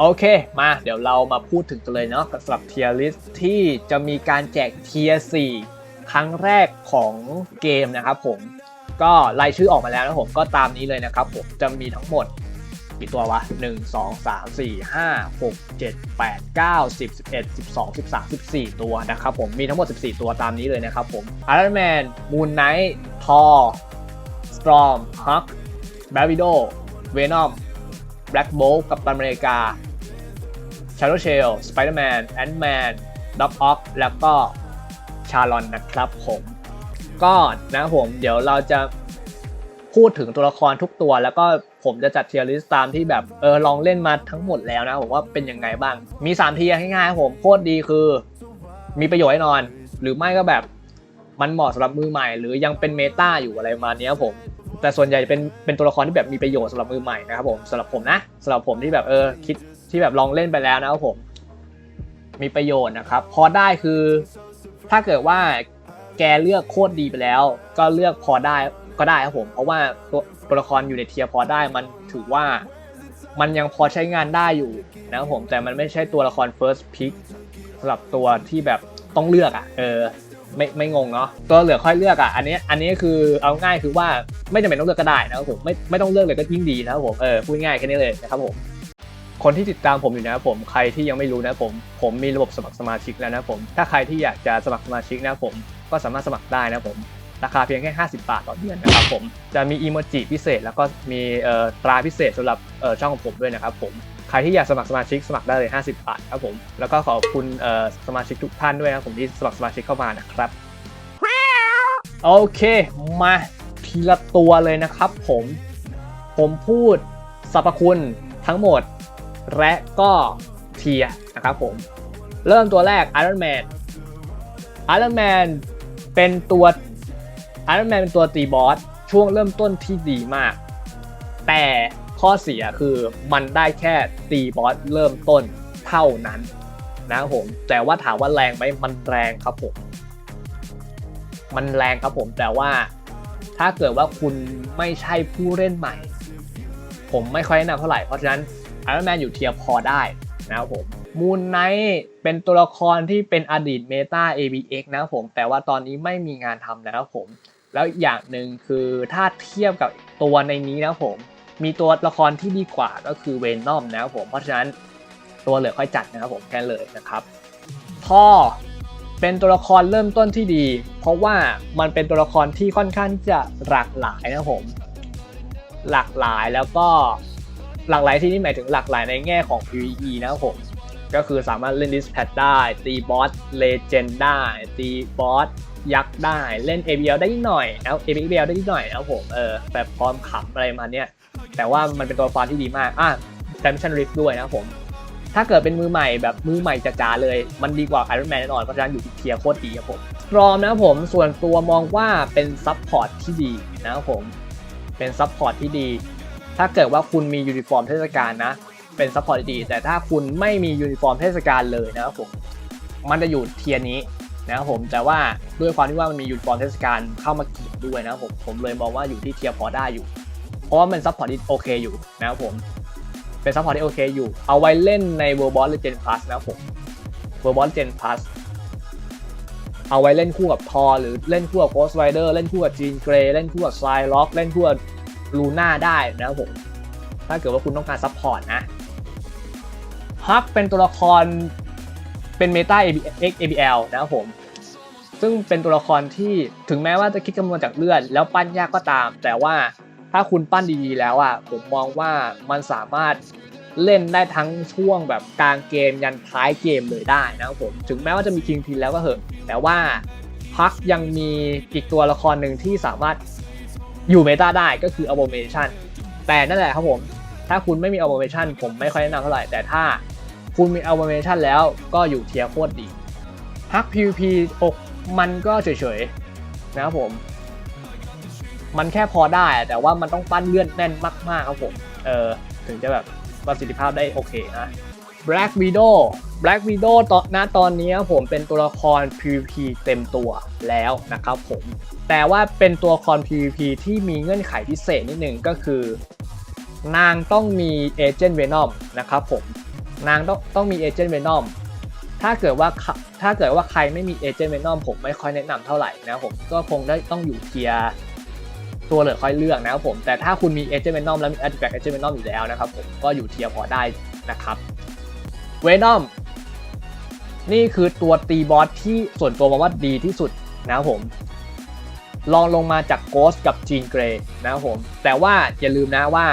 โอเค มาเดี๋ยวเรามาพูดถึงกันเลยเนาะสำหรับเทียร์ลิสที่จะมีการแจกเทียร์4ครั้งแรกของเกมนะครับผม ก็รายชื่อออกมาแล้วนะผมก็ตามนี้เลยนะครับผม จะมีทั้งหมดกี่ตัววะ 1 2 3 4 5 6 7 8 9 10 11 12 13 14 ตัวนะครับผม มีทั้งหมด 14 ตัวตามนี้เลยนะครับผม Iron Man Moon Knight Thor Storm Hulk b a v i d o Venom Black Bolt กับตันอเมริกา Shadow Shell Spider-Man Ant-Man Doc Ock แล้วก็ชาลอนนะครับผมก็นะผมเดี๋ยวเราจะพูดถึงตัวละครทุกตัว แล้วก็ผมจะจัดเทียร์ลิสต์ตามที่แบบเออลองเล่นมาทั้งหมดแล้วนะผมว่าเป็นยังไงบ้าง มี 3 เทียร์ง่ายๆผมโคตรดีคือ มีประโยชน์แน่นอน หรือไม่ก็แบบมันเหมาะสำหรับมือใหม่ หรือยังเป็นเมตาอยู่อะไรมาเนี้ยผม แต่ส่วนใหญ่เป็นเป็นตัวละครที่แบบมีประโยชน์สำหรับมือใหม่นะครับผมสำหรับผมนะสำหรับผมที่แบบเออคิด ที่แบบลองเล่นไปแล้วนะครับผม มีประโยชน์นะครับ พอได้คือถ้าเกิดว่าแกเลือกโคตรดีไปแล้ว ก็เลือกพอได้ก็ได้ครับผม เพราะว่าตัวตัวละครอยู่ในเทียร์พอได้มันถือว่ามันยังพอใช้งานได้อยู่นะครับผมแต่มันไม่ใช่ตัวละคร first pick สำหรับตัวที่แบบต้องเลือกอะ เออ ไม่ไม่งงเนาะตัวเหลือค่อยเลือกอะอันนี้อันนี้คือเอาง่ายคือว่าไม่จำเป็นต้องเลือกก็ได้นะครับผมไม่ไม่ต้องเลือกเลยก็ยิ่งดีนะครับผมเออพูดง่ายแค่นี้เลยนะครับผม คนที่ติดตามผมอยู่นะผมใครที่ยังไม่รู้นะผม ผมมีระบบสมัครสมาชิกแล้วนะผม ถ้าใครที่อยากจะสมัครสมาชิกนะผม ก็สามารถสมัครได้นะผม ราคาเพียงแค่ 50 บาทต่อเดือนนะครับผม จะมีอีโมจิพิเศษ แล้วก็มีตราพิเศษสำหรับช่องของผมด้วยนะครับผมใครที่อยากสมัครสมาชิกสมัครได้เลย 50 บาทครับผม แล้วก็ขอบคุณสมาชิกทุกท่านด้วยนะผมที่สมัครสมาชิกเข้ามานะครับ โอเค มาทีละตัวเลยนะครับผม ผมพูดสรรพคุณทั้งหมด และก็เทียนะครับผม เริ่มตัวแรก Iron Man Iron Man เป็นตัว Iron Man เป็นตัวตีบอสช่วงเริ่มต้นที่ดีมาก แต่ข้อเสียคือมันได้แค่ตีบอสเริ่มต้นเท่านั้นนะครับผม แต่ว่าถามว่าแรงไหมมันแรงครับผม มันแรงครับผมแต่ว่าถ้าเกิดว่าคุณไม่ใช่ผู้เล่นใหม่ ผมไม่ค่อยแนะนำเท่าไหร่เพราะฉะนั้น Iron Man อยู่เทียร์พอได้นะครับผมมูนไนท์เป็นตัวละครที่เป็นอดีตเมตา ABX นะครับผม แต่ว่าตอนนี้ไม่มีงานทำแล้วครับผม แล้วอย่างหนึ่งคือถ้าเทียบกับตัวในนี้นะครับผม มีตัวละครที่ดีกว่าก็คือเวนนอมนะครับผม เพราะฉะนั้นตัวเหลือค่อยจัดนะครับผมแค่นั้นเลยนะครับท่อเป็นตัวละครเริ่มต้นที่ดี เพราะว่ามันเป็นตัวละครที่ค่อนข้างจะหลากหลายนะผม หลากหลายแล้วก็ หลากหลายที่นี่หมายถึงหลากหลายในแง่ของ PVE นะครับผม ก็คือสามารถเล่นดิสแพดได้ ตีบอสเลเจนด์ได้ ตีบอสยักษ์ได้ เล่น ABL ได้นิดหน่อยแล้ว ABL ได้นิดหน่อยนะครับผม เออแบบพร้อมขับอะไรมาเนี้ยแต่ว่ามันเป็นตัวละครที่ดีมาก อะ Dimension Rift ด้วยนะครับผม ถ้าเกิดเป็นมือใหม่แบบมือใหม่จ๋าๆเลย มันดีกว่า Iron Man แน่นอน เพราะฉะนั้นอยู่ที่เทียร์โคตรดีครับผมรอมนะครับผม ส่วนตัวมองว่าเป็นซับพอร์ตที่ดีนะครับผม เป็นซับพอร์ตที่ดี ถ้าเกิดว่าคุณมียูนิฟอร์มเทศกาลนะ เป็นซัพพอร์ตดีแต่ถ้าคุณไม่มียูนิฟอร์มเทศกาลเลยนะครับผมมันจะอยู่เทียนี้นะครับผมแต่ว่าด้วยความที่ว่ามันมียูนิฟอร์มเทศกาลเข้ามาเกี่ยวด้วยนะครับผมผมเลยมองว่าอยู่ที่เทียพอได้อยู่ เพราะว่ามันซัพพอร์ตที่โอเคอยู่นะครับผมเป็นซัพพอร์ตที่โอเคอยู่ เอาไว้เล่นใน World Boss Legend Plus นะครับผม World Boss Legend Plus เอาไว้เล่นคู่กับทอหรือเล่นคู่กับ Ghost Rider เล่นคู่กับ Jean Grey เล่นคู่กับ Psylocke เล่นคู่กับ Luna ได้นะครับผมถ้าเกิดว่าคุณต้องการซัพพอร์ตนะฮักเป็นตัวละครเป็นเมตา X ABL นะครับผม ซึ่งเป็นตัวละครที่ถึงแม้ว่าจะคิดคำนวณจากเลือด แล้วปั้นยากก็ตาม แต่ว่าถ้าคุณปั้นดีๆแล้วอะผมมองว่ามันสามารถเล่นได้ทั้งช่วงแบบกลางเกมยันท้ายเกมเลยได้นะครับผม ถึงแม้ว่าจะมีคิงพินแล้วก็เหอะ แต่ว่าพักยังมีอีกตัวละครหนึ่งที่สามารถ อยู่เมตาได้ก็คือ a b o m a t i o n แต่นั่นแหละครับผม ถ้าคุณไม่มี a b o m a t i o n ผมไม่ค่อยแนะนำเท่าไหร่ แต่ถ้าคุณมี a b o m a t i o n แล้วก็อยู่เทียร์โคตรดีฮัก PVP อกมันก็เฉยๆนะครับผม มันแค่พอได้แต่ว่ามันต้องปั้นเลื่อนแน่นมากๆครับผม เออถึงจะแบบประสิทธิภาพได้โอเคนะ Black Widow Black Widow ตอนณตอนนี้ผมเป็นตัวละคร PVP เต็มตัวแล้วนะครับผม แต่ว่าเป็นตัวละคร PVP ที่มีเงื่อนไขพิเศษนิดหนึ่งก็คือ นางต้องมีเอเจนต์เวนอมนะครับผมนางต้องต้องมีเอเจนต์เวนอมถ้าเกิดว่าถ้าเกิดว่าใครไม่มีเอเจนต์เวนอมผมไม่ค่อยแนะนำเท่าไหร่นะผมก็คงได้ต้องอยู่เทียร์ตัวเหลือค่อยเลือกนะครับผมแต่ถ้าคุณมีเอเจนต์เวนอมแล้วมีอาร์ติแฟกเอเจนต์เวนอมอยู่แล้วนะครับผมก็อยู่เทียร์พอได้นะครับเวนอมนี่คือตัวตีบอสที่ส่วนตัวมองว่าดีที่สุดนะครับผม ลองลงมาจากโกสกับจีนเกรย์นะครับผม แต่ว่าอย่าลืมนะว่า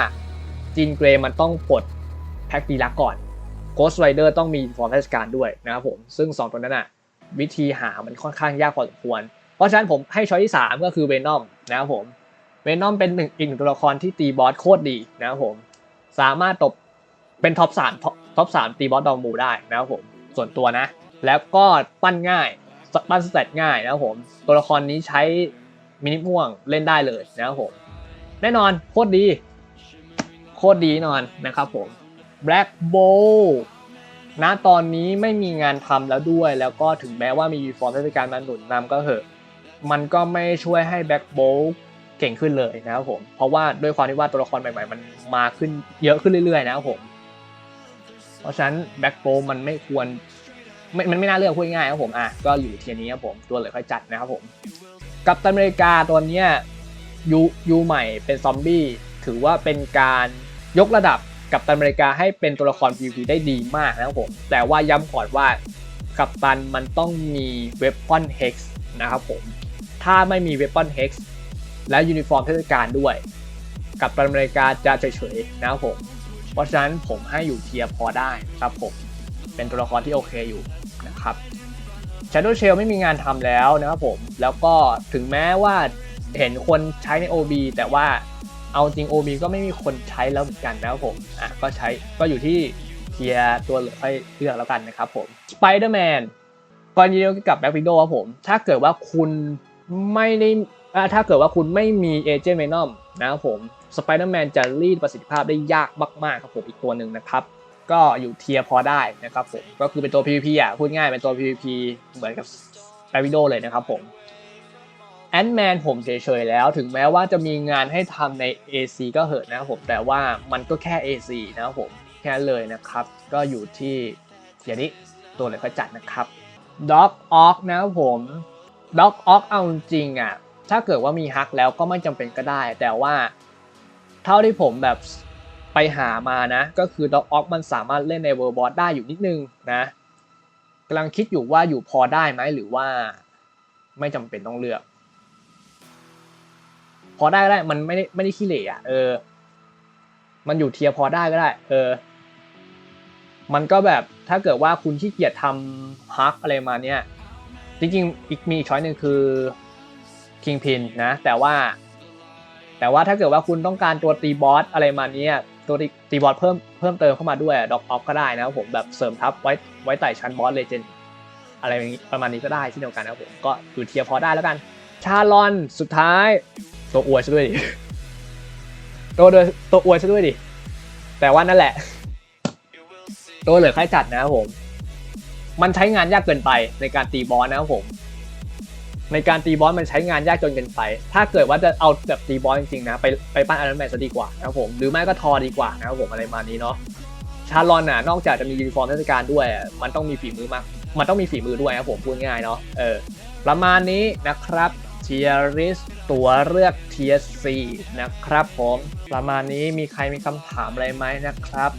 จีนเกรย์มันต้องปลดแพ็กดีลักก่อนโกสไรเดอร์ต้องมีฟอร์มราชการด้วยนะครับผม ซึ่ง 2 ตัวนั้นอะวิธีหามันค่อนข้างยากพอสมควร เพราะฉะนั้นผมให้ช้อยที่ 3 ก็คือเวนอมนะครับผมเวนอมเป็นหนึ่งอีกหนึ่งตัวละครที่ตีบอสโคตรดีนะครับผม สามารถตบเป็นท็อปสามท็อปสามตีบอสดองมูได้นะครับผมส่วนตัวนะ แล้วก็ปั้นง่ายปั้นสเตตง่ายนะครับผม ตัวละครนี้ใช้ มินิม่วงเล่นได้เลยนะครับผม แน่นอนโคตรดี โคตรดีนอนนะครับผม Black Bowl ณตอนนี้ไม่มีงานทำแล้วด้วย แล้วก็ถึงแม้ว่ามีฟอร์มเทศกาลมาหนุนนำก็เหอะ มันก็ไม่ช่วยให้ Black Bowl เก่งขึ้นเลยนะครับผม เพราะว่าด้วยความที่ว่าตัวละครใหม่ๆ มันมาขึ้นเยอะขึ้นเรื่อยๆ นะครับผม เพราะฉะนั้น Black Bowl มันไม่ควรไม่มันไม่น่าเลือกพูดง่ายครับผม อะ ก็อยู่เทียนี้ครับผม ตัวเหลือค่อยจัดนะครับผม กับตันอเมริกาตัวเนี้ยยูยูใหม่เป็นซอมบี้ถือว่าเป็นการยกระดับกับตันอเมริกาให้เป็นตัวละคร PVP ได้ดีมากนะครับผม แต่ว่าย้ำก่อนว่ากับตันมันต้องมีเว p ปอนเฮกซ์นะครับผม ถ้าไม่มีเว p ปอนเฮกซ์และยูนิฟอร์มเทศกาลด้วย กับตันอเมริกาจะเฉยๆนะครับผม เพราะฉะนั้นผมให้อยู่เทียพอได้ครับผม เป็นตัวละครที่โอเคอยู่นะครับ Shadow Shell ไม่มีงานทำแล้วนะครับผม แล้วก็ถึงแม้ว่าเห็นคนใช้ใน OB แต่ว่าเอาจริง OB ก็ไม่มีคนใช้แล้วเหมือนกันนะครับผม อะก็ใช้ก็อยู่ที่เทียตัวเหลือค่อยเลือกแล้วกันนะครับผม Spider-Man กรณีเดียวกับ Black Widow ครับผม ถ้าเกิดว่าคุณไม่ได้ถ้าเกิดว่าคุณไม่มี Agent Venom นะครับผม Spider-Man จะรีดประสิทธิภาพได้ยากมากๆครับผมอีกตัวหนึ่งนะครับ ก็อยู่เทียพอได้นะครับผมก็คือเป็นตัว PVP อะพูดง่ายเป็นตัว PVP เหมือนกับแบวิโดเลยนะครับผมแอนด์แมนผมเฉยๆแล้ว ถึงแม้ว่าจะมีงานให้ทำใน AC ก็เหอะนะครับผมแต่ว่ามันก็แค่ AC นะครับผมแค่นั้นเลยนะครับ ก็อยู่ที่อย่างนี้ตัวเลยค่อยจัดนะครับด็อกออกนะครับผมด็อกออกเอาจริงอะถ้าเกิดว่ามีฮักแล้วก็ไม่จำเป็นก็ได้ แต่ว่าเท่าที่ผมแบบ ไปหามานะ ก็คือด็อกออกมันสามารถเล่นในเวอร์บอสได้อยู่นิดนึงนะกำลังคิดอยู่ว่าอยู่พอได้ไหมหรือว่าไม่จำเป็นต้องเลือก พอได้ก็ได้มันไม่ได้ไม่ได้ขี้เหร่อะเออ มันอยู่เทียร์พอได้ก็ได้ เออ มันก็แบบถ้าเกิดว่าคุณขี้เกียจทำฮักอะไรมาเนี่ยจริงๆอีกมีอีกช้อยหนึ่งคือคิงพินนะ แต่ว่า แต่ว่าถ้าเกิดว่าคุณต้องการตัวตีบอสอะไรมาเนี้ย ตัวตีบอสเพิ่มเพิ่มเติมเข้ามาด้วยด็อกออฟก็ได้นะครับผมแบบเสริมทับไว้ไว้ไต่ชั้นบอสเลเจนอะไรอย่างนี้ประมาณนี้ก็ได้เช่นเดียวกันนะครับผมก็คือเทียร์พอได้แล้วกัน ชาลอนสุดท้าย ตัวอวยซะด้วยดิตัวเดตัวอวยซะด้วยดิแต่ว่านั่นแหละ ตัวเหลือค่าจัดนะครับผม มันใช้งานยากเกินไปในการตีบอสนะครับผม ในการตีบอสมันใช้งานยากจนเกินไป ถ้าเกิดว่าจะเอาแบบตีบอสจริงๆนะ ไปไปปั้นอันนั้นแมนซะดีกว่านะครับผม หรือไม่ก็ทอดีกว่านะครับผมอะไรมานี้เนาะ ชาลอนน่ะ นอกจากจะมียูนิฟอร์มเทศกาลด้วย มันต้องมีฝีมือมาก มันต้องมีฝีมือด้วยนะครับผม พูดง่ายเนาะ เออ ประมาณนี้นะครับเทียริสตัวเลือกเทียร์4นะครับผม ประมาณนี้มีใครมีคำถามอะไรไหมนะครับ